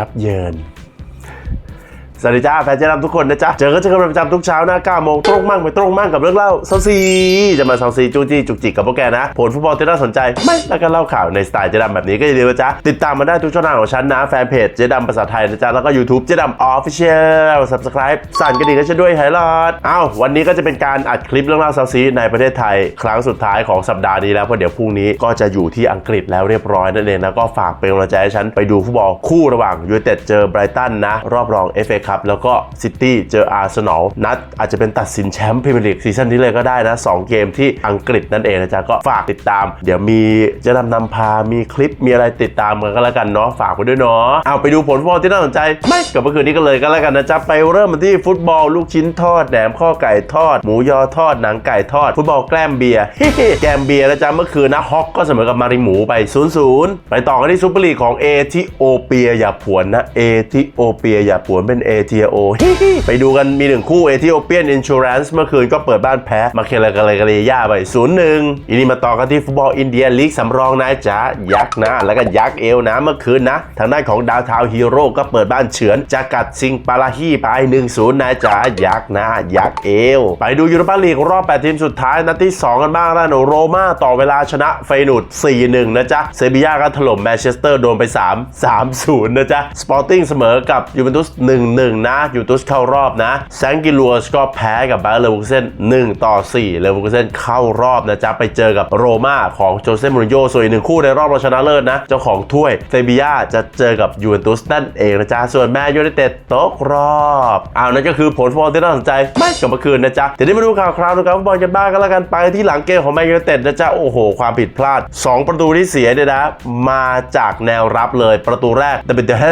ยับเยิน สวัสดีจ้าแฟนเจดำทุกคนนะจ๊ะ เจอก็เจอกันเป็นประจำทุกเช้านะ9โมงตรงมั่งไม่ตรงมั่งกับเรื่องเล่าเซาซีจะมาเซาซีจูจี้จุกจิกกับพวกแกนะ ผลฟุตบอลที่น่าสนใจ ไม่แล้วก็เล่าข่าวในสไตล์เจดำแบบนี้ก็อย่าลืมนะจ๊ะ ติดตามมาได้ทุกช่องทางของฉันนะ แฟนเพจเจดำภาษาไทยนะจ๊ะ แล้วก็ YouTube เจดำออฟฟิเชียล subscribe สั่นกระดิ่งกันฉันด้วยไฮไลท์อ้าววันนี้ก็จะเป็นการอัดคลิปเรื่องเล่าเซาซีในประเทศไทย ครั้งสุดท้ายของสัปดาห์นี้แล้วเพราะเดี๋ยวพรุ่งนี้ก็จะอยู่ที่อังกฤษแล้วเรียบร้อยนั่นเองนะก็ฝากเป็นกำลังใจให้ฉันไปดูฟุตบอลคู่ระหว่างยูไนเต็ดเจอไบรตันนะรอบรอง FA ครับ แล้วก็ซิตี้เจออาร์เซนอลนัดอาจจะเป็นตัดสินแชมป์พรีเมียร์ลีกซีซั่นนี้เลยก็ได้นะ 2 เกมที่อังกฤษนั่นเองนะจ๊ะก็ฝากติดตาม เดี๋ยวมีเจะนำนำพา มีคลิป มีอะไรติดตามกันก็แล้วกันเนาะ ฝากไปด้วยเนาะ เอาไปดูผลฟุตบอลที่น่าสนใจไม่กับเมื่อคืนนี้ก็เลยก็แล้วกันนะจ๊ะ ไปเริ่มกันที่ฟุตบอลลูกชิ้นทอด แหนมข้อไก่ทอด หมูยอทอด หนังไก่ทอด ฟุตบอลแกล้มเบียร์ แกมเบียร์นะจ๊ะ เมื่อคืนนะฮอกก็เสมอกับมาริหมูไป 0-0 ไปต่อกันที่ซุปเปอร์ลีกของเอธิโอเปียอย่าผวนนะ เอธิโอเปียอย่าผวนเป็นเอทีโอไปดูกันมีหนึ่งคู่เอธิโอเปียนอินชูแรนซ์เมื่อคืนก็เปิดบ้านแพ้มาเคลากาเลกาเลียาไป0-1อีนี้มาต่อกันที่ฟุตบอลอินเดียลีกสำรองนายจ๋ายักษ์นะ แล้วก็ยักษ์เอวนะเมื่อคืนนะ ทางด้านของดาวทาวฮีโร่ก็เปิดบ้านเฉือนจากกัดซิงปาราฮีไป1-0นายจ๋ายักษ์นะยักษ์เอว ไปดูยูโรปาลีกรอบ 8 ทีมสุดท้ายนัดที่ 2 กันบ้างแล้วโรม่าต่อเวลาชนะเฟยนูด4-1 นะจ๊ะเซบียาก็ถล่มแมนเชสเตอร์โดนไป 3 3-0 นะจ๊ะสปอร์ติ้งเสมอกับยูเวนตุส1-1นะยูตุสเข้ารอบนะแซงกิลัวสก็แพ้กับไบเอร์เลเวอร์เซน1ต่อ4เลเวอร์เซนเข้ารอบนะจ๊ะไปเจอกับโรม่าของโจเซ่มูรินโญ่ส่วนอีกหนึ่งคู่ในรอบรองชนะเลิศนะ เจ้าของถ้วยเซบียาจะเจอกับยูเวนตุสนั่นเองนะจ๊ะส่วนแมนยูไนเต็ดตกรอบอ้าวนั่นก็คือผลฟุตบอลที่น่าสนใจไม่กับเมื่อคืนนะจ๊ะเดี๋ยวนี้มาดูข่าวคราวดูการฟุตบอลกันบ้างก็แล้วกันไปที่หลังเกมของแมนยูไนเต็ดนะจ๊ะโอ้โห ความผิดพลาด 2 ประตูที่เสียเนี่ยนะมาจากแนวรับเลยประตูแรกแต่เป็นเดเฮ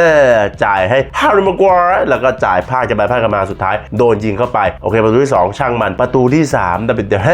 จ่ายให้ฮาริมากวแล้วก็จ่ายพลาดกันไปพลาดกันมาสุดท้ายโดนยิงเข้าไปโอเคประตูที่ 2 ช่างมันประตูที่3แต่เป็นเดเฮ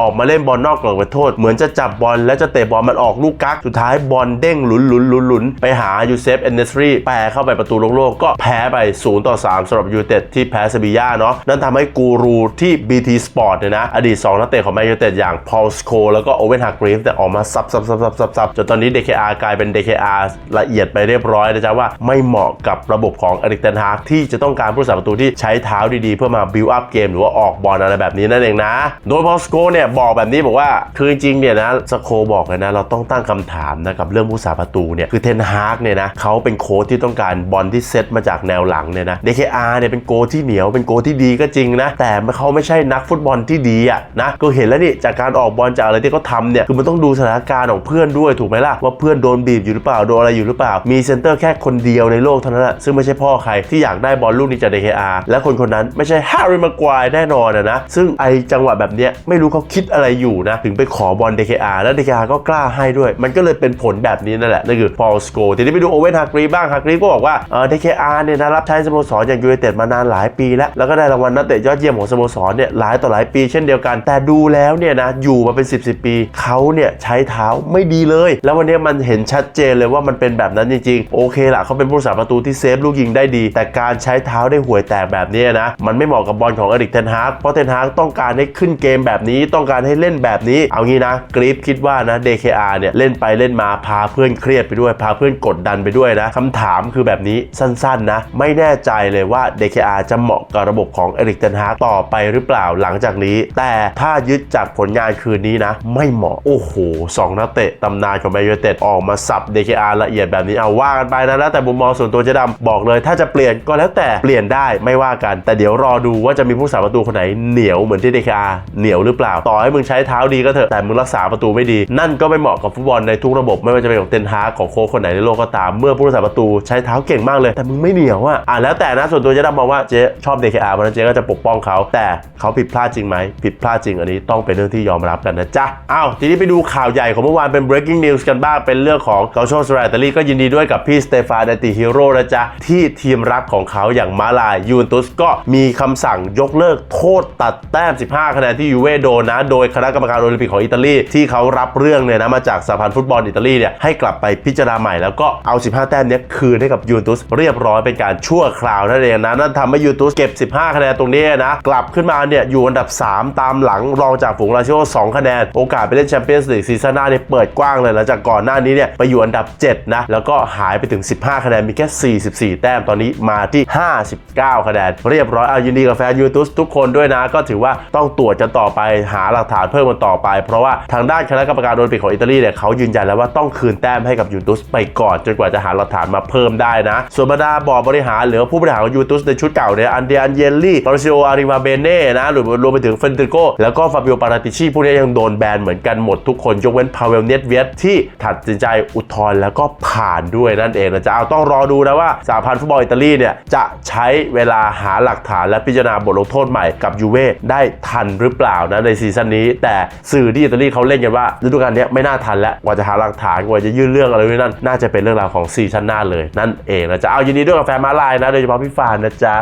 ออกมาเล่นบอลนอกกรอบไปโทษ เหมือนจะจับบอลแล้วจะเตะบอลมันออกลูกกักสุดท้ายบอลเด้งหลุนหลุนหลุนหลุนไปหายูเซฟเอนเนสรีแปรเข้าไปประตูโล่งๆก็แพ้ไป0ต่อ3สำหรับยูเต็ดที่แพ้เซบีย่าเนาะนั่นทำให้กูรูที่ BT Sport เนี่ยนะอดีต 2 นักเตะของแมนยูเต็ดอย่างพอลสโคแล้วก็โอเวนฮากรีฟแต่ออกมาซับซับซับซับซับซับจนตอนนี้ DKR กลายเป็น DKR ละเอียดไปเรียบร้อยนะจ๊ะว่าไม่เหมาะกับระบบของอริกเทนฮากที่จะะต้องการผู้รักษาประตูที่ใช้เท้าดีๆ เพื่อมาบิวอัพเกมหรือว่าออกบอลอะไรแบบนี้นั่นเองนะ โดยพอสโคเนี่ยบอกแบบนี้บอกว่าคือจริงๆเนี่ยนะสโคบอกเลยนะเราต้องตั้งคำถามนะกับเรื่องผู้รักษาประตูเนี่ยคือเทนฮากเนี่ยนะเขาเป็นโค้ชที่ต้องการบอลที่เซตมาจากแนวหลังเนี่ยนะ DKR เนี่ยเป็นโกที่เหนียวเป็นโกที่ดีก็จริงนะ แต่เขาไม่ใช่นักฟุตบอลที่ดีอะนะก็เห็นแล้วนี่จากการออกบอลจากอะไรที่เขาทำเนี่ยคือมันต้องดูสถานการณ์ของเพื่อนด้วยถูกไหมล่ะว่าเพื่อนโดนบีบอยู่หรือเปล่าโดนอะไรอยู่หรือเปล่า มีเซนเตอร์แค่คนเดียวในโลกเท่านั้นแหละซึ่งไม่ใช่พ่อใครที่อยากได้บอลลูกนี้จาก DKR และคนคนนั้นไม่ใช่แฮร์รี่มาควายแน่นอนนะ ซึ่งไอจังหวะแบบเนี้ยไม่รู้เขาคิดอะไรอยู่นะ ถึงไปขอบอล DKR แล้ว DKR ก็กล้าให้ด้วย มันก็เลยเป็นผลแบบนี้นั่นแหละ นั่นคือพอลสโกทีนี้ไปดูโอเว่นฮากรีบ้างฮากรีก็บอกว่าเออ DKR เนี่ยนะรับใช้สโมสรอย่างยูไนเต็ดมานานหลายปีแล้วแล้วก็ได้รางวัลนักเตะยอดเยี่ยมของสโมสรเนี่ยหลายต่อหลายปีเช่นเดียวกัน แต่ดูแล้วเนี่ยนะอยู่มาเป็น 10บสปีเขาเนี่ยใช้เท้าไม่ดีเลย แล้ววันนี้มันเห็นชัดเจนเลยว่ามันเป็นแบบนั้นจริงๆโอเคละเขาเป็นผู้รักษาประตูที่เซฟลูกยิงได้ดี แต่การใช้เท้าได้ห่วยแตกแบบนี้นะ มันไม่เหมาะกับบอลของอริกเทนฮากเพราะเทนฮากต้องการให้ขึ้นเกมแบบนี้ต้องการให้เล่นแบบนี้ เอางี้นะกรีฟคิดว่านะ DKR เนี่ยเล่นไปเล่นมาพาเพื่อนเครียดไปด้วย พาเพื่อนกดดันไปด้วยนะคำถามคือแบบนี้สั้นๆนะ ไม่แน่ใจเลยว่า DKR จะเหมาะกับระบบของเอริกเทนฮากต่อไปหรือเปล่าหลังจากนี้ แต่ถ้ายึดจากผลงานคืนนี้นะ ไม่เหมาะโอ้โหสองนักเตะตำนานของแมนยูเต็ดออกมาสับ DKR ละเอียดแบบนี้เอาว่ากันไปนะแล้วแต่มุมมองส่วนตัวจะดำบอกเลย ถ้าจะเปลี่ยนก็แล้วแต่เปลี่ยนได้ไม่ว่ากัน แต่เดี๋ยวรอดูว่าจะมีผู้รักษาประตูคนไหนเหนียวเหมือนที่ DKR เหนียวหรือเปล่า ต่อให้มึงใช้เท้าดีก็เถอะแต่มึงรักษาประตูไม่ดี นั่นก็ไม่เหมาะกับฟุตบอลในทุกระบบไม่ว่าจะเป็นของเทนฮาของโค้ชคนไหนในโลกก็ตามเมื่อผู้รักษาประตูใช้เท้าเก่งมากเลย แต่มึงไม่เหนียวอะอะแล้วแต่นะส่วนตัวเจะดำมองว่าเจ๊ชอบ DKR เพราะนั้นเจ๊ก็จะปกป้องเขาแต่เขาผิดพลาดจริงไหมผิดพลาดจริงอันนี้ต้องเป็นเรื่องที่ยอมรับกันนะจ๊ะอ้าวทีนี้ไปดูข่าวใหญ่ของเมื่อวานเป็น breaking news กันบ้างเป็นเรื่องของเกาโชสราตาลีก็ยินดีด้วยกับพี่สเตฟานเดติฮิโร่นะจ๊ะที่ทีมรักของเขาอย่างมาลายยูเวนตุสก็มีคำสั่งยกเลิกโทษตัดแต้ม 15 คะแนนที่ยูเว่โดนนะ โดยคณะกรรมการโอลิมปิกของอิตาลีที่เขารับเรื่องเนี่ยนะมาจากสหพันธ์ฟุตบอลอิตาลีเนี่ยให้กลับไปพิจารณาใหม่แล้วก็เอา 15 แต้มนี้คืนให้กับยูเวนตุสเรียบร้อยเป็นการชั่วคราวนั่นเองนะนั่นทำให้ยูเวนตุสเก็บ 15 คะแนนตรงนี้นะกลับขึ้นมาเนี่ยอยู่อันดับ 3 ตามหลังรองจากฝูงลาซิโอ2คะแนนโอกาสไปเล่นแชมเปี้ยนส์ลีกซีซั่นหน้าเนี่ยเปิดกว้างเลยหลังจากก่อนหน้านี้เนี่ยไปอยู่อันดับ 7 นะ แล้วก็หายไปถึง 15 คะแนนมีแค่ 44 แต้มตอนนี้มาที่59 คะแนนเรียบร้อยเอายินดีกับแฟนยูทูสทุกคนด้วยนะ ก็ถือว่าต้องตรวจกันต่อไปหาหลักฐานเพิ่มกันต่อไป เพราะว่าทางด้านคณะกรรมการโอลิมปิกของอิตาลีเนี่ยเขายืนยันแล้วว่าต้องคืนแต้มให้กับยูทูสไปก่อนจนกว่าจะหาหลักฐานมาเพิ่มได้นะ ส่วนบรรดาบอร์ดบริหารหรือผู้บริหารของยูทูสในชุดเก่าเนี่ยอันเดียนเยลลี่มาริซิโออาริมาเบเน่นะหรือรวมไปถึงเฟนติโกแล้วก็ฟาบิโอปาราติชีพวกนี้ยังโดนแบนเหมือนกันหมดทุกคนยกเว้นพาเวลเนตเวียตที่ตัดสินใจอุทธรณ์แล้วก็ผ่านด้วยนั่นเองนะจ๊ะเอาต้องรอดูนะว่าสหพันธ์ฟุตบอลอิตาลีเนี่ยจะใช้เวลาหาหลักฐานและพิจารณาบทลงโทษใหม่กับยูเว่ได้ทันหรือเปล่านะในซีซั่นนี้ แต่สื่อที่อิตาลีเขาเล่นกันว่าฤดูกาลนี้ไม่น่าทันแล้วกว่าจะหาหลักฐานกว่าจะยื่นเรื่องอะไรไว้นั่นน่าจะเป็นเรื่องราวของซีซั่นหน้าเลยนั่นเองนะจ๊ะเอายินดีด้วยกับแฟนมาลายนะโดยเฉพาะพี่ฟานนะจ๊ะ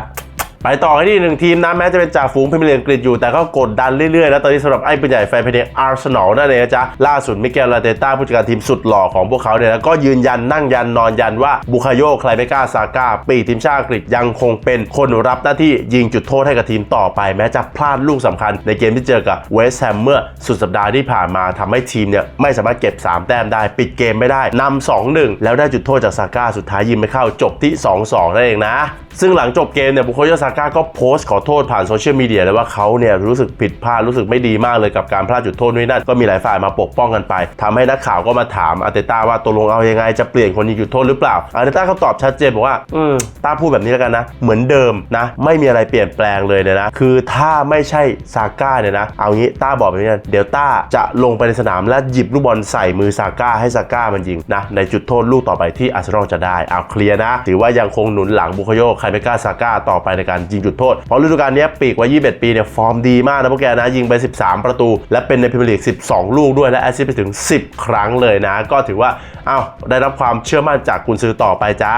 ไปต่อกันที่หนึ่งทีมนะแม้จะเป็นจ่าฝูงพรีเมียร์ลีกอังกฤษอยู่ แต่ก็กดดันเรื่อยๆแล้วตอนนี้สำหรับไอ้ปืนใหญ่แฟนเพลงอาร์เซนอลนั่นเองนะจ๊ะล่าสุดมิเกลลาเตต้าผู้จัดการทีมสุดหล่อของพวกเขาเนี่ยนะก็ยืนยันนั่งยันนอนยันว่าบุคาโยไคลเบกาซาก้าปีทีมชาติอังกฤษยังคงเป็นคนรับหน้าที่ยิงจุดโทษให้กับทีมต่อไป แม้จะพลาดลูกสำคัญ ในเกมที่เจอกับเวสต์แฮมเมื่อสุดสัปดาห์ที่ผ่านมาทำให้ทีมเนี่ยไม่สามารถเก็บ 3 แต้มได้ปิดเกมไม่ได้นำ2-1 แล้วได้จุดโทษจากซาก้าสุดท้ายยิงไม่เข้าจบที่ 2-2นั่นเองนะ ซึ่งหลังจบเกมเนี่ยบุคโยซาก้าก็โพสต์ขอโทษผ่านโซเชียลมีเดียเลยว่าเขาเนี่ยรู้สึกผิดพลาดรู้สึกไม่ดีมากเลยกับการพลาดจุดโทษนู่นั่นก็มีหลายฝ่ายมาปกป้องกันไปทำให้นักข่าวก็มาถามอาร์เตต้าว่าตกลงเอายังไงจะเปลี่ยนคนยิงจุดโทษหรือเปล่าอาร์เตต้าเขาตอบชัดเจนบอกว่าอืมต้าพูดแบบนี้แล้วกันนะ เหมือนเดิมนะ ไม่มีอะไรเปลี่ยนแปลงเลยเนี่ยนะคือถ้าไม่ใช่ซาก้าเนี่ยนะเอางี้ต้าบอกแบบนี้นะเดี๋ยวต้าจะลงไปในสนามและหยิบลูกบอลใส่มือซาก้าให้ซาก้ามันยิงนะในจุดโทษลูกต่อไปที่อาร์เซนอลจะได้เอาเคลียร์นะถือว่ายังคงหนุนหลังบุคโยไคเบกาซาก้าต่อไปในการยิงจุดโทษ เพราะฤดูกาลนี้ปีกวัย21 ปีเนี่ยฟอร์มดีมากนะพวกแกนะยิงไป 13 ประตู และเป็นในพรีเมียร์ลีก 12 ลูกด้วยและแอสซิสต์ไปถึง 10 ครั้งเลยนะ ก็ถือว่าอ้าวได้รับความเชื่อมั่นจากกุนซือต่อไปจ้า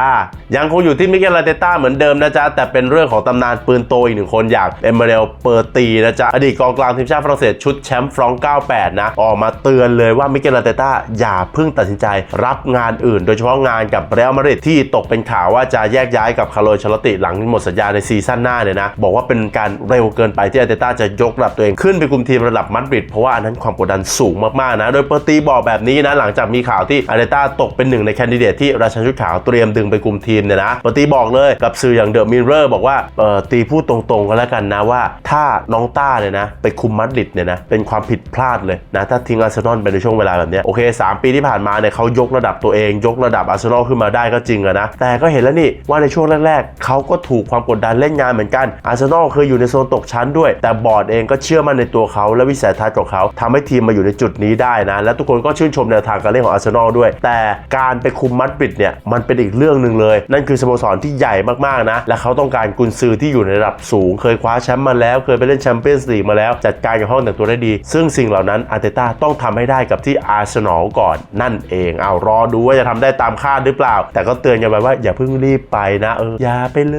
ยังคงอยู่ที่มิเกลลาเตต้าเหมือนเดิมนะจ๊ะ แต่เป็นเรื่องของตำนานปืนโตอีกหนึ่งคนอย่างเอเมเรลเปอร์ตีนะจ๊ะ อดีตกองกลางทีมชาติฝรั่งเศสชุดแชมป์ฟรองก์98 นะ ออกมาเตือนเลยว่ามิเกลลาเตต้าอย่าเพิ่งตัดสินใจรับงานอื่น โดยเฉพาะงานกับเรอัลมาดริดที่ตกเป็นข่าวว่าจะแยกย้ายกับคาร์โลชลติหลังหมดสัญญาในซีซั่นหน้าเนี่ยนะ บอกว่าเป็นการเร็วเกินไปที่อาร์เตต้าจะยกระดับตัวเองขึ้นไปคุมทีมระดับมาดริดเพราะว่าอันนั้นความกดดันสูงมากๆนะ โดยเปอร์ตีบอกแบบนี้นะหลังจากมีข่าวที่อาร์เตต้าตกเป็นหนึ่งในแคนดิเดตที่ราชันชุดขาวเตรียมดึงไปคุมทีมเนี่ยนะเปอร์ตีบอกเลยกับสื่ออย่างเดอะมิเรอร์บอกว่าเออตีพูดตรงๆกันแล้วกันนะว่า ถ้าน้องต้าเนี่ยนะไปคุมมาดริดเนี่ยนะเป็นความผิดพลาดเลยนะถ้าทิ้งอาร์เซนอลไปในช่วงเวลาแบบนี้โอเค 3 ปีที่ผ่านมาเนี่ยเขายกระดับตัวเอง ยกระดับอาร์เซนอลขึ้นมาได้ก็จริงอะนะแต่ก็เห็นแล้วนี่ว่าในช่วงแรกๆเขาก็ถูกความกดดันเล่นงานเหมือนกันอาร์เซนอลเคยอยู่ในโซนตกชั้นด้วย แต่บอร์ดเองก็เชื่อมั่นในตัวเขาและวิสัยทัศน์ของเขาทำให้ทีมมาอยู่ในจุดนี้ได้นะ และทุกคนก็ชื่นชมแนวทางการเล่นของอาร์เซนอลด้วย แต่การไปคุมมาดริดเนี่ยมันเป็นอีกเรื่องหนึ่งเลย นั่นคือสโมสรที่ใหญ่มากๆนะ และเขาต้องการกุนซือที่อยู่ในระดับสูง เคยคว้าแชมป์มาแล้วเคยไปเล่นแชมเปี้ยนส์ลีกมาแล้ว จัดการกับห้องแต่งตัวได้ดี ซึ่งสิ่งเหล่านั้นอาร์เตต้าต้องทำให้ได้กับที่อาร์เซนอลก่อนนั่นเองเอารอดูว่าจะทำได้ตามคาดหรือเปล่า แต่ก็เตือนกันไปว่าอย่าเพิ่งรีบไปนะเอออย่าไปไปเล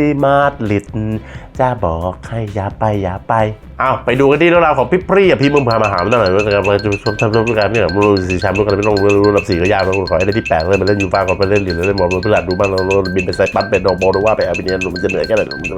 ยมาดลิดจะบอกให้อย่าไปอย่าไปอ้าวไปดูกันที่เรื่องราวของพี่ปรีกับพี่มึงพามาหาตั้งแต่เรื่องการมาชมทำร่วมกันนี่แหละรู้สีแชมป์รู้กันไม่ต้องรู้ระดับสี่ก็ยากแล้วขอให้ได้ที่แปดเลยมาเล่นยูฟ่าก่อนไปเล่นหรียญเล่นบอลเพื่อนดูบ้างเราบินไปไซปัสเป็นดอกบอลดูว่าไปอาบิเนียนมันจะเหนื่อยแค่ไหนมันจะ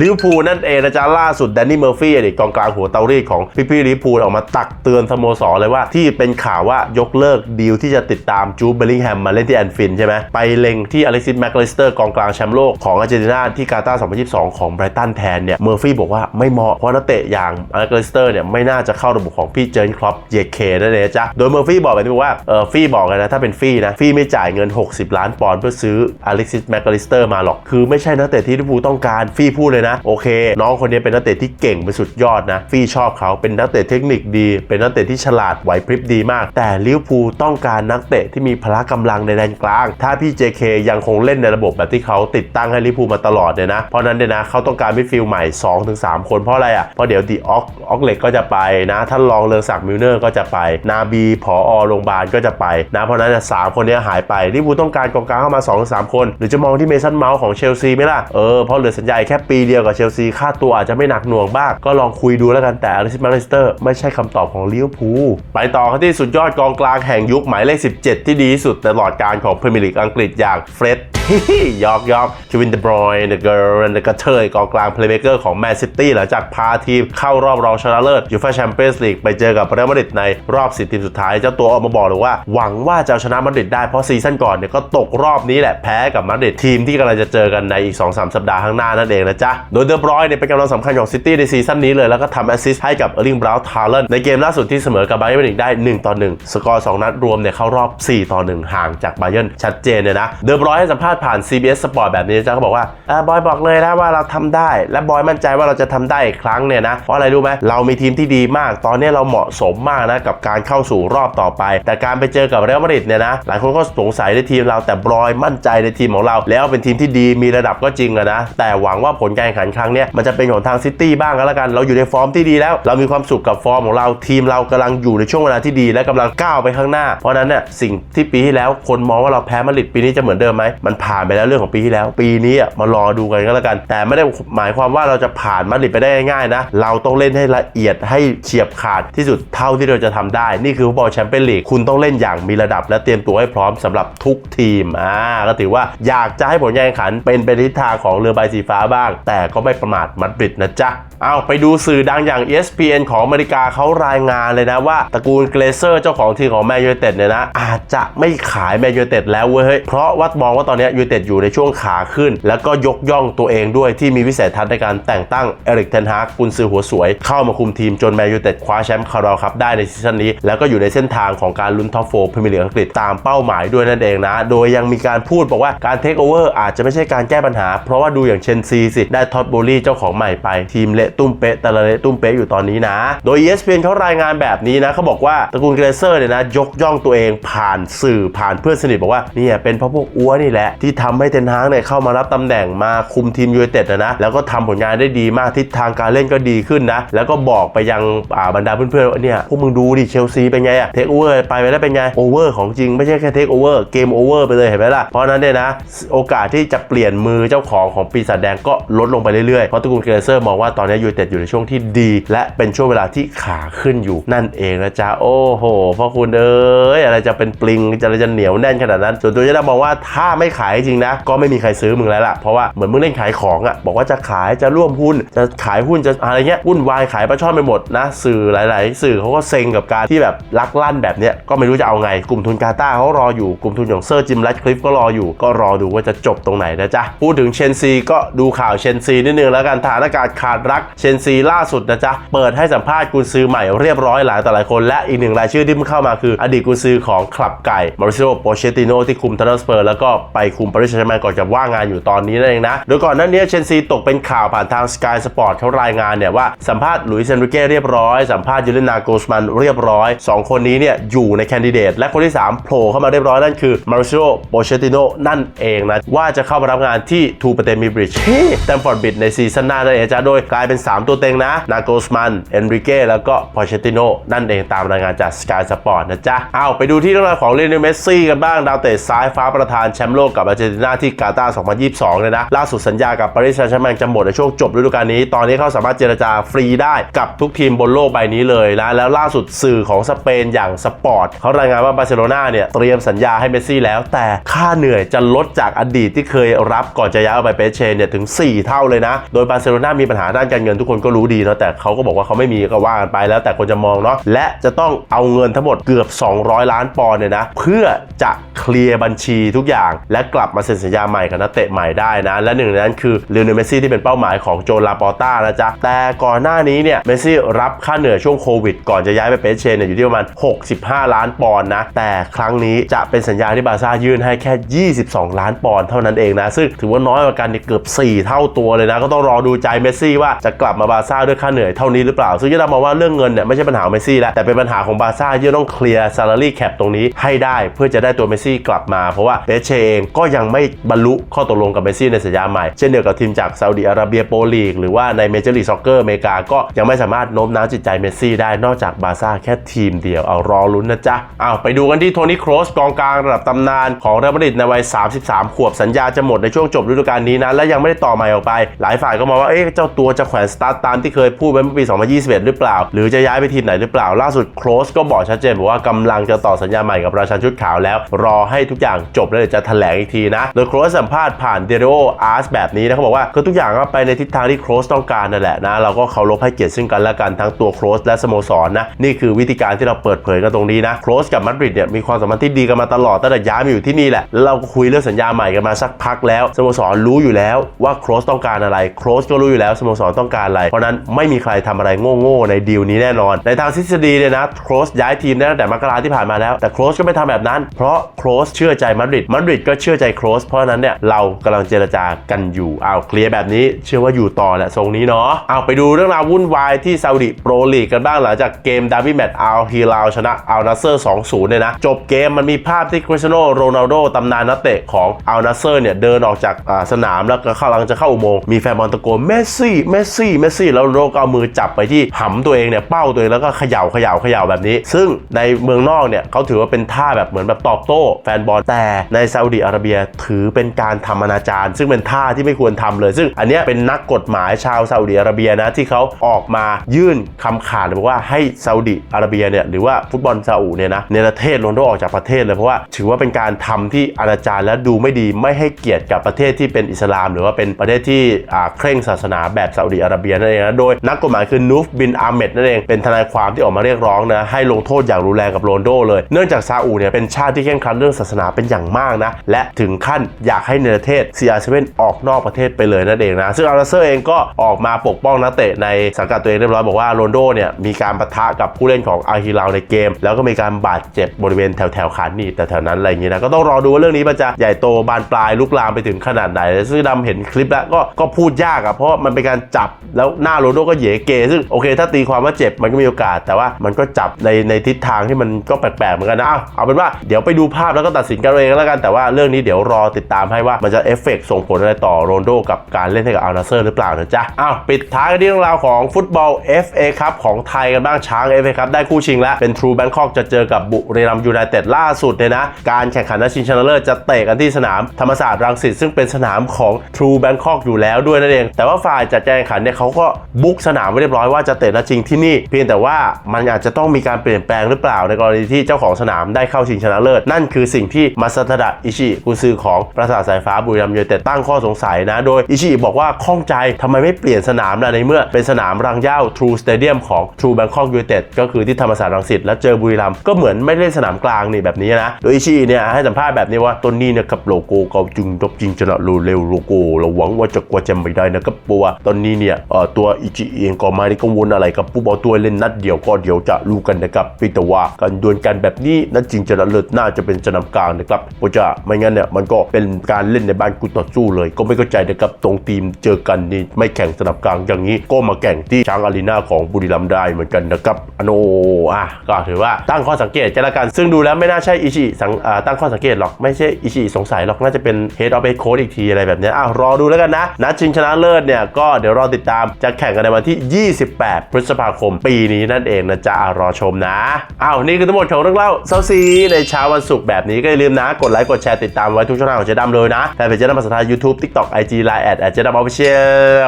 ลิวพูนั่นเองนะจ๊ะล่าสุดแดนนี่เมอร์ฟี่อดีตกองกลางหัวเตารีดของพี่พี่ลิวพูออกมาตักเตือนสโมสรเลยว่าที่เป็นข่าวว่ายกเลิกดีลที่จะติดตามจูเบลลิงแฮมมาเล่นที่แอนฟินใช่ไหมไปเล็งที่อเล็กซิสแมคลิสเตอร์กองกลางแชมป์โลกของอาร์เจนตินาที่กาตาร์2022 ของไบรตันแทนเนี่ยเมอร์ฟี่บอกว่าไม่เหมาะเพราะนักเตะอย่างอเล็กซิสเตอร์เนี่ยไม่น่าจะเข้าระบบของพี่เจนครอปเยเคนั่นเองจ้ะโดยเมอร์ฟี่บอกแบบนี้ว่าเออฟี่บอกเลยนะถ้าเป็นฟี่นะฟี่ไม่จ่ายเงิน 60 ล้านปอนด์เพื่อซื้ออเล็กซิสแมคลิสเตอร์มาหรอกคือไม่ใช่นักเตะที่ลิเวอร์พูลต้องการฟี่พูดเลยนะโอเค น้องคนนี้เป็นนักเตะที่เก่งเป็นสุดยอดนะฟี่ชอบเขาเป็นนักเตะเทคนิคดี เป็นนักเตะที่ฉลาดไหวพริบดีมาก แต่ลิเวอร์พูลต้องการนักเตะที่มีพละกำลังในแดนกลาง ถ้าพี่ JK ยังคงเล่นในระบบแบบที่เขาติดตั้งให้ลิเวอร์พูลมาตลอดเนี่ยนะเพราะนั้นเนี่ยนะเขาต้องการมิดฟิลด์ใหม่ 2-3 คนเพราะอะไรอะเพราะเดี๋ยวดีออกออกเล็กก็จะไปนะท่านรองเรืองศักดิ์มิลเนอร์ก็จะไป นาบีผอโรงพยาบาลก็จะไปนะเพราะนั้นเนยสามคนนี้หายไปลิเวอร์พูลต้องการกองกลางเข้ามา 2-3 คน หรือจะมองที่เมสันเมาส์ของเชลซีไหมล่ะเออเพราะเหลือสัญญาแค่ปีเดียวกับเชลซีค่าตัวอาจจะไม่หนักหน่วงบ้างก็ลองคุยดูแล้วกันแต่อลิสมาเลสเตอร์ไม่ใช่คำตอบของลิเวอร์พูลไปต่อกันที่สุดยอดกองกลางแห่งยุคหมายเลข 17 ที่ดีที่สุดตลอดการของพรีเมียร์ลีกอังกฤษอย่างเฟร็ดยอกยอกคิวินเดบรอยน์เดอะเกิร์ลเดอะกระเทยกองกลางเพลย์เมเกอร์ของแมนซิตี้หลังจากพาทีมเข้ารอบรองชนะเลิศยูฟ่าแชมเปี้ยนส์ลีกไปเจอกับเรอัลมาดริดในรอบ10ทีมสุดท้ายเจ้าตัวออกมาบอกเลยว่า หวังว่าจะเอาชนะมาดริดได้เพราะซีซั่นก่อนเนี่ยก็ตกรอบนี้แหละแพ้กับมาดริดทีมที่กำลังจะเจอกันในอีก 2-3 สัปดาห์ข้างหน้านั่นเองนะจ๊ะโดยเดอบรอยเนี่ยเป็นกำลังสำคัญของซิตี้ในซีซั่นนี้เลยแล้วก็ทำแอสซิสต์ให้กับเออร์ลิงบราวน์ทาเลนในเกมล่าสุดที่เสมอกับไบเยอร์มิวนิกได้ 1 ต่อ 1 สกอร์ 2 นัดรวมเนี่ยเข้ารอบ 4 ต่อ 1 ห่างจากไบเยอร์ชัดเจนเนี่ยนะเดอบรอยให้สัมภาษณ์ผ่าน CBS Sport แบบนี้จ้ะเขาบอกว่าอ่าบอยบอกเลยนะว่าเราทำได้และบอยมั่นใจว่าเราจะทำได้อีกครั้งเนี่ยนะเพราะอะไรรู้ไหมเรามีทีมที่ดีมาก ตอนนี้เราเหมาะสมมากนะกับการเข้าสู่รอบต่อไป แต่การไปเจอกับเรอัลมาดริดเนี่ยนะหลายคนก็สงสัยในทีมเราแต่บอยมั่นใจในทีมของเรา แล้วเป็นทีมที่ดีมีระดับก็จริงอะนะแต่หวังว่าผลการแข่งขันครั้งเนี้ยมันจะเป็นของทางซิตี้บ้างก็แล้วกัน เราอยู่ในฟอร์มที่ดีแล้ว เรามีความสุขกับฟอร์มของเราทีมเรากำลังอยู่ในช่วงเวลาที่ดี และกำลังก้าวไปข้างหน้า เพราะนั้นเนี่ยสิ่งที่ปีที่แล้วคนมองว่าเราแพ้มาดริดปีนี้จะเหมือนเดิมไหมมันผ่านไปแล้วเรื่องของปีที่แล้ว ปีนี้มารอดูกันก็แล้วกัน แต่ไม่ได้หมายความว่าเราจะผ่านมาดริดไปได้ง่ายๆนะ เราต้องเล่นให้ละเอียดให้เฉียบขาดที่สุดเท่าที่เราจะทำได้ นี่คือฟุตบอลแชมเปี้ยนลีกคุณต้องเล่นอย่างมีระดับและเตรียมตัวให้พร้อมสำหรับทุกทีมอ่าก็ถือว่าอยากจะให้ผลการแข่งขันเป็นไปในทิศทางของเรือใบสีฟ้าบ้าง แต่ก็ไม่ประมาทมาดริดนะจ๊ะเอาไปดูสื่อดังอย่าง ESPN ของอเมริกาเขารายงานเลยนะว่าตระกูลเกรเซอร์เจ้าของทีมของแมนยูเต็ดเนี่ยนะ อาจจะไม่ขายแมนยูเต็ดแล้วเว้ยเพราะว่ามองว่าตอนนี้ยูเต็ดอยู่ในช่วงขาขึ้น แล้วก็ยกย่องตัวเองด้วยที่มีวิสัยทัศน์ในการแต่งตั้งเอริกเทนฮากกุนซือหัวสวย เข้ามาคุมทีมจนแมนยูเต็ดคว้าแชมป์คาราบาวครับได้ในซีซั่นนี้ แล้วก็อยู่ในเส้นทางของการลุ้นท็อปโฟร์พรีเมียร์ลีกอังกฤษตามเป้าหมายด้วยนั่นเองนะ โดยยังมีการพูดบอกว่าการเทคโอเวอร์อาจจะไม่ใช่การแก้ปัญหา เพราะว่าดูอย่างเชนซีสิได้ท็อตโบลี่เจ้าของใหม่ไปทีมเละตุ้มเป๊ะแต่ละเละตุ้มเป๊ะอยู่ตอนนี้นะ โดย ESPN เขารายงานแบบนี้นะเขาบอกว่าตระกูลเกรเซอร์เนี่ยนะยกย่องตัวเองผ่านสื่อผ่านเพื่อนสนิทบอกว่าเนี่ยเป็นเพราะพวกอ้วนี่แหละที่ทำให้เทนฮางเนี่ยเข้ามารับตำแหน่งมาคุมทีมยูไนเต็ดนะนะแล้วก็ทำผลงานได้ดีมากทิศทางการเล่นก็ดีขึ้นนะ แล้วก็บอกไปยังบรรดาเพื่อนๆว่าเนี่ยพวกมึงดูดิเชลซีเป็นไงอะเทคโอเวอร์ไปไปแล้วเป็นไงโอเวอร์ของจริงไม่ใช่แค่เทคโอเวอร์เกมโอเวอร์ไปเลยเห็นไหมล่ะเพราะนั้นเนี่ยนะ โอกาสที่จะเปลี่ยนมือเจ้าของของปีศาจแดงก็ลดลงไปเรื่อยๆเพราะตระกูลเกรเซอร์มองว่าตอนนี้ยูเต็ดอยู่ในช่วงที่ดี และเป็นช่วงเวลาที่ขาขึ้นอยู่นั่นเองนะจ๊ะโอ้โหพ่อคุณเอ้ยอะไรจะเป็นปลิงจะอะไรจะเหนียวแน่นขนาดนั้นส่วนตัวจะได้มองว่าถ้าไม่ขายจริงนะ ก็ไม่มีใครซื้อมึงแล้วล่ะเพราะว่าเหมือนมึงเล่นขายของอะ่ะบอกว่าจะขายจะร่วมหุ้น จะขายหุ้นจะอะไรเงี้ยวุ่นวายขายปลาช่อนไปหมดนะ สื่อหลาย ๆ สื่อเขาก็เซ็งกับการที่แบบลักลั่นแบบเนี้ยก็ไม่รู้จะเอาไงกลุ่มทุนกาตาเขารออยู่กลุ่มทุนอย่างเซอร์จิมแรดคลิฟก็รออยู่ก็รอดูว่าจะจบตรงไหนนะจ๊ะพูดถึงเชนซีก็ดูข่าวเชนซีนิดนึงแล้วกันฐานอากาศขาดรักเชนซีล่าสุดนะจ๊ะเปิดให้สัมภาษณ์กุนซือใหม่เรียบร้อยหลายต่อหลายคนและอีกหนึ่งรายชื่อที่เพิ่งเข้ามาคือ อดีตกุนซือของคลับไก่มาริโอโปเชติโนที่คุมทันเดอร์สเปอร์แล้วก็ไปคุมปารีสแซงต์แชร์แมงก่อนจะว่างงานอยู่ตอนนี้นั่นเองนะโดยก่อนหน้านี้เชนซีตกเป็นข่าวผ่านทาง Sky Sport เขารายงานเนี่ยว่าสัมภาษณ์หลุยส์เซนริเก้เรียบร้อย สัมภาษณ์ยูเลนนาโกสมันเรียบร้อย 2 คนนี้เนี่ยอยู่ในแคนดิเดต และคนที่ 3 โผล่เข้ามาเรียบร้อยนั่นคือมาริซิโอโปเชติโนนั่นเองนะ ว่าจะเข้ามารับงานที่ทูปเตมีบริดจ์แตมฟอร์ดบิดในซีซั่นหน้านั่นเองจ้าโดยกลายเป็น 3 ตัวเต็งนะนาโกสมันเอนริเก้แล้วก็โปเชติโนนั่นเองตามรายงานจาก Sky Sport นะจ๊ะเอาไปดูที่เรื่องราวของเลนเมสซี่กันบ้างดาวเตะซ้ายฟ้าประธานแชมป์โลกกับอาร์เจนตินาที่กาตาร์2022เลยนะล่าสุดสัญญากับปารีสแซงต์แชร์แมงจะหมดในช่วงจบฤดูกาลนี้ ตอนนี้เขาสามารถเจรจาฟรีได้กับทุกทีมบนโลกใบนี้เลยนะแล้วล่าสุดสื่อของสเปนอย่างสปอร์ตเขารายงานว่าบาร์เซโลนาเนี่ยเตรียมสัญญาให้เมสซี่แล้ว แต่ค่าเหนื่อยจะลดจากอดีตที่เคยรับก่อนจะย้ายไปเปเชเนี่ยถึง 4 เท่าเลยนะ โดยบาร์เซโลนามีปัญหาด้านการเงินทุกคนก็รู้ดีเนาะแต่เขาก็บอกว่าเขาไม่มีก็ว่ากันไปแล้วแต่คนจะมองเนาะและจะต้องเอาเงินทั้งหมดเกือบ 200 ล้านปอนด์เนี่ยนะเพื่อจะเคลียร์บัญชีทุกอย่าง และกลับมาเซ็นสัญญาใหม่กับนักเตะใหม่ได้นะ และหนึ่งในนั้นคือเลโอนเมสซี่ที่เป็นเป้าหมายของโจลาปอต้านะจ๊ะ แต่ก่อนหน้านี้เนี่ยเมสซี่รับค่าเหนื่อยช่วงโควิด ก่อนจะย้ายไปเปเชเนี่ยอยู่ที่ประมาณ 65 ล้านปอนด์นะ แต่ครั้งนี้จะเป็นสัญญาที่บาซ่ายื่นให้แค่ 22 ล้านปอนด์เท่านั้นเองนะ ซึ่งถือว่าน้อยกว่ากันเกือบ 4 เท่าตัวเลยนะ ก็ต้องรอดูใจเมสซี่ว่าจะกลับมาบาซ่าด้วยค่าเหนื่อยเท่านี้หรือเปล่า ซึ่งจะมองว่าเรื่องเงินเนี่ยไม่ใช่ปัญหาของเมสซี่แล้วแต่เป็นปัญหาของบาซ่าที่ต้องเคลียร์ salary cap ตรงนี้ให้ได้เพื่อจะได้ตัวเมสซี่กลับมาเพราะว่าเปเชเองก็ยังไม่บรรลุข้อตกลงกับเมสซี่ในสัญญาใหม่เช่นเดียวกับทีมจากซาอุดิอาระเบียโปลีก หรือว่าในเมเจอร์ลีกซ็อกเกอร์อเมริกาก็ยังไม่สามารถโน้มน้าวจิตใจเมสซี่ได้นอกจากบาร์ซ่าแค่ทีมเดียวเอารอลุ้นนะจ๊ะเอาไปดูกันที่โทนี่โครสกองกลางระดับตำนานของเรอัลมาดริดในวัย 33 ขวบสัญญาจะหมดในช่วงจบฤดูกาลนี้นะและยังไม่ได้ต่อใหม่ออกไป หลายฝ่ายก็มองว่าเอ๊ะเจ้าตัวจะแขวนสตาร์ตามที่เคยพูดไว้เมื่อปี 2021 หรือเปล่า หรือจะย้ายไปทีมไหนหรือเปล่าล่าสุดโครสก็บอกชัดเจนบอกว่ากำลังจะต่อสัญญาใหม่กับราชันชุดขาวแล้ว รอให้ทุกอย่างจบแล้วเดี๋ยวจะแถลงอีกทีนะโดยโครสสัมภาษณ์ผ่านเดโรอาร์สแบบนี้นะเขาบอกว่าคือทุกอย่างก็ไปในทิศทางที่โครสต้องการนั่นแหละนะเราก็เคารพให้เกียรติซึ่งกันและกันทั้งตัวโครสและสโมสรนะนี่คือวิธีการที่เราเปิดเผยกันตรงนี้นะโครสกับมาดริดเนี่ยมีความสัมพันธ์ที่ดีกันมาตลอดตั้งแต่ย้ายมาอยู่ที่นี่แหละแล้วเราก็คุยเรื่องสัญญาใหม่กันมาสักพักแล้วสโมสรรู้อยู่แล้วว่าโครสต้องการอะไรโครสก็รู้อยู่แล้วสโมสรต้องการอะไร เพราะนั้นไม่มีใครทำอะไรโง่ๆในดีลนี้แน่นอน ในทางทฤษฎีเนี่ยนะโครสย้ายทีมได้ตั้งแต่มกราที่ผ่านมาแล้ว แต่โครสก็ไม่ทำแบบนั้น เพราะโครสเชื่อใจมาดริดมาดริดก็เชื่อใจโครสเพราะนั้นเนี่ยเรากำลังเจรจากันอยู่เอาเคลียร์แบบนี้เชื่อว่าอยู่ต่อแหละทรงนี้เนาะเอาไปดูเรื่องราววุ่นวายที่ซาอุดิโปรลีกกันบ้างหลังจากเกมดาร์บี้แมตช์อัลฮิลาลชนะอัลนัสเซอร์ 2-0 เนี่ยนะ จบเกมมันมีภาพที่คริสเตียโนโรนัลโดตำนานนักเตะของอัลนัสเซอร์เนี่ยเดินออกจากสนามแล้วก็เข้ากำลังจะเข้าอุโมงค์มีแฟนบอลตะโกนเมสซี่เมสซี่เมสซี่แล้วโรก็เอามือจับไปที่หำตัวเองเนี่ยเป้าตัวเองแล้วก็เขย่าเขย่าเขย่าแบบนี้ ซึ่งในเมืองนอกเนี่ยเขาถือว่าเป็นท่าแบบเหมือนแบบตอบโต้แฟนบอลแต่ในซาอุดิอาระเบียถือเป็นการทำอนาจารซึ่งเป็นท่าที่ไม่ควรทำเลย ซึ่งอันนี้เป็นนักกฎหมายชาวซาอุดิอาระเบียนะที่เขาออกมายื่นคำขาดบอกว่าให้ซาอุดิอาระเบียเนี่ยหรือว่าฟุตบอลซาอุเนี่ยนะเนรเทศโรนลโดออกจากประเทศเลยเพราะว่าถือว่าเป็นการทำที่อนาจารและดูไม่ดีไม่ให้เกียรติกับประเทศที่เป็นอิสลาม หรือว่าเป็นประเทศที่อ่าเคร่งศาสนาแบบซาอุดิอาระเบียนั่นเองนะโดยนักกฎหมายคือนูฟบินอาเมดนั่นเองเป็นทนายความที่ออกมาเรียกร้องนะให้ลงโทษอย่างรุนแรงกับโรนโดเลย เนื่องจากซาอุเนี่ยเป็นชาติที่เคร่งครัดเรื่องศาสนาเป็นอย่างมากนะและถึงขั้นอยากให้เนรเทศ CR7 ออกนอกประเทศไปเลยนั่นเองนะซึ่งอัลนาเซอร์เองก็ออกมาปกป้องนักเตะในสังกัดตัวเองเรียบร้อยบอกว่าโรนโดเนี่ยมีการปะทะกับผู้เล่นของอาฮิลาในเกม แล้วก็มีการบาดเจ็บบริเวณแถวแถวขาหนีบแต่แถวนั้นอะไรอย่างงี้นะก็ต้องรอดูว่าเรื่องนี้มันจะใหญ่โตบานปลายลุกลามไปถึงขนาดไหนซึ่งดำเห็นคลิปแล้วก็ก็พูดยากอะเพราะมันเป็นการจับแล้วหน้าโรนโดก็เหยเกซึ่งโอเค ถ้าตีความว่าเจ็บมันก็มีโอกาส แต่ว่ามันก็จับในในทิศทางที่มันก็แปลกๆเหมือนกันนะเอาเอาเป็นว่าเดี๋ยวไปดูภาพแล้วก็ตัดสินกันเองแล้วกันแต่ว่าเรื่องนี้เดี๋ยวรอติดตามให้ว่ามันจะเอฟเฟกส่งผลอะไรต่อโรนโดกับการเล่นให้กับอัลนาเซอร์หรือเปล่านะจ๊ะอ้าวปิดท้ายกันที่เรื่องราวของฟุตบอล FA ครับของไทยกันบ้างช้าง FA ครับได้คู่ชิงแล้ว เป็น True Bangkok จะเจอกับบุรีรัมย์ยูไนเต็ดล่าสุดเนี่ยนะ การแข่งขันนัดชิงชนะเลิศจะเตะกันที่สนามธรรมศาสตร์รังสิตซึ่งเป็นสนามของ True Bangkok อยู่แล้วด้วยนั่นเอง แต่ว่าฝ่ายจัดแข่งขันเนี่ยเขาก็บุกสนามไว้เรียบร้อยว่าจะเตะนัดชิงที่นี่ เพียงแต่ว่ามันอาจจะต้องมีการเปลี่ยนแปลงหรือเปล่า ในกรณีที่เจ้าของสนามได้เข้าชิงชนะเลิศนั่นคือสิ่งที่มาซาตดะอิชิกุซือของประสาทสายฟ้าบุรีรัมยูไนเต็ดตั้งข้อสงสัยนะโดยอิชิบอกว่าข้องใจทำไมไม่เปลี่ยนสนามล่ะในเมื่อเป็นสนามรังเย้า True Stadium ของ True Bangkok United ก็คือที่ธรรมศาสตร์รังสิตแล้วเจอบุรีรัมย์ก็เหมือนไม่ได้เล่นสนามกลางนี่แบบนี้นะ โดยอิชิเนี่ยให้สัมภาษณ์แบบนี้ว่าต้นนี้เนี่ยกับโลโก้เกาจึงดบจริงชนะรูเร็วโลโก้เราหวังว่าจะกว่าจะไม่ได้นะครับเพราะว่าตอนนี้เนี่ยเอ่อตัวอิจิเองก็ไม่ได้กังวลอะไรกับผู้บอลตัวเล่นนัดเดียวก็เดี๋ยวจะรู้กันนะครับเพียงแต่ว่าการดวลกันแบบนี้นัดจริงชนะเลิศน่าจะเป็นสนามกลางนะครับเพราะจะไม่งั้นเนี่ยมันก็เป็นการเล่นในบ้านกูต่อสู้เลย ก็ไม่เข้าใจนะครับตรงทีมเจอกันนี่ไม่แข่งสนามกลางอย่างนี้ ก็มาแข่งที่ช้างอารีนาของบุรีรัมย์ได้เหมือนกันนะครับอโนอะก็ถือว่าตั้งข้อสังเกตจะละกัน ซึ่งดูแล้วไม่น่าใช่อิชิสังตั้งข้อสังเกตหรอกไม่ใช่อิชิสงสัยหรอกน่าจะเป็นเฮดออฟเอโค้ดอีกทีอะไรแบบนี้อ้าวรอดูแล้วกันนะนัดชิงชนะเลิศเนี่ยก็เดี๋ยวรอติดตามจะแข่งกันในวันที่ 28 พฤษภาคมปีนี้นั่นเองนะจ๊ะรอชมนะอ้าวนี่คือทั้งหมดของเรื่องเล่าเซาซีในเช้าวันศุกร์แบบนี้ก็อย่าลืมนะ กดไลค์กดแชร์ติดตามไว้ทุกช่องทางของเจ๊ดำเลยนะแฟนเพจเจ๊ดำภาษาไทย YouTube TikTok IG Line แอดแอดเจ๊ดำออฟฟิเชีย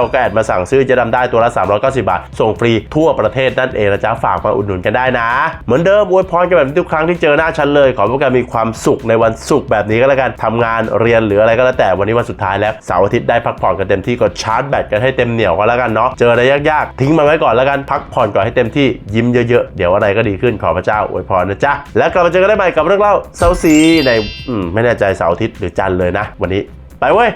ลก็แอดมาสั่งซื้อเจ๊ดำได้ตัวละ 390 บาท ส่งฟรีทั่วประเทศนั่นเองนะจ๊ะฝากมาอุดหนุนกันได้นะ เหมือนเดิมอวยพรกันแบบทุกครั้งที่เจอหน้าฉันเลย ขอพวกแกมีความสุขในวันศุกร์แบบนี้ก็แล้วกันทำงานเรียนหรืออะไรก็แล้วแต่วันนี้วันสุดท้ายแล้วเสาร์อาทิตย์ได้พักผ่อนกันเต็มที่ก็ชาร์จแบตกันให้เต็มเหนียวก็แล้วกันเนาะเจออะไรยากๆทิ้งมันไว้ก่อนแล้วกันพักผ่อนก่อนให้เต็มที่ยิ้มเยอะๆเดี๋ยวอะไรก็ดีขึ้นขอพระเจ้าอวยพรนะจ๊ะแล้วกลับมาเจอกันได้ใหม่กับเรื่องเล่าเซาซีในอืมไม่แน่ใจเสาร์อาทิตย์หรือจันทร์เลยนะ วันนี้ไปเว้ย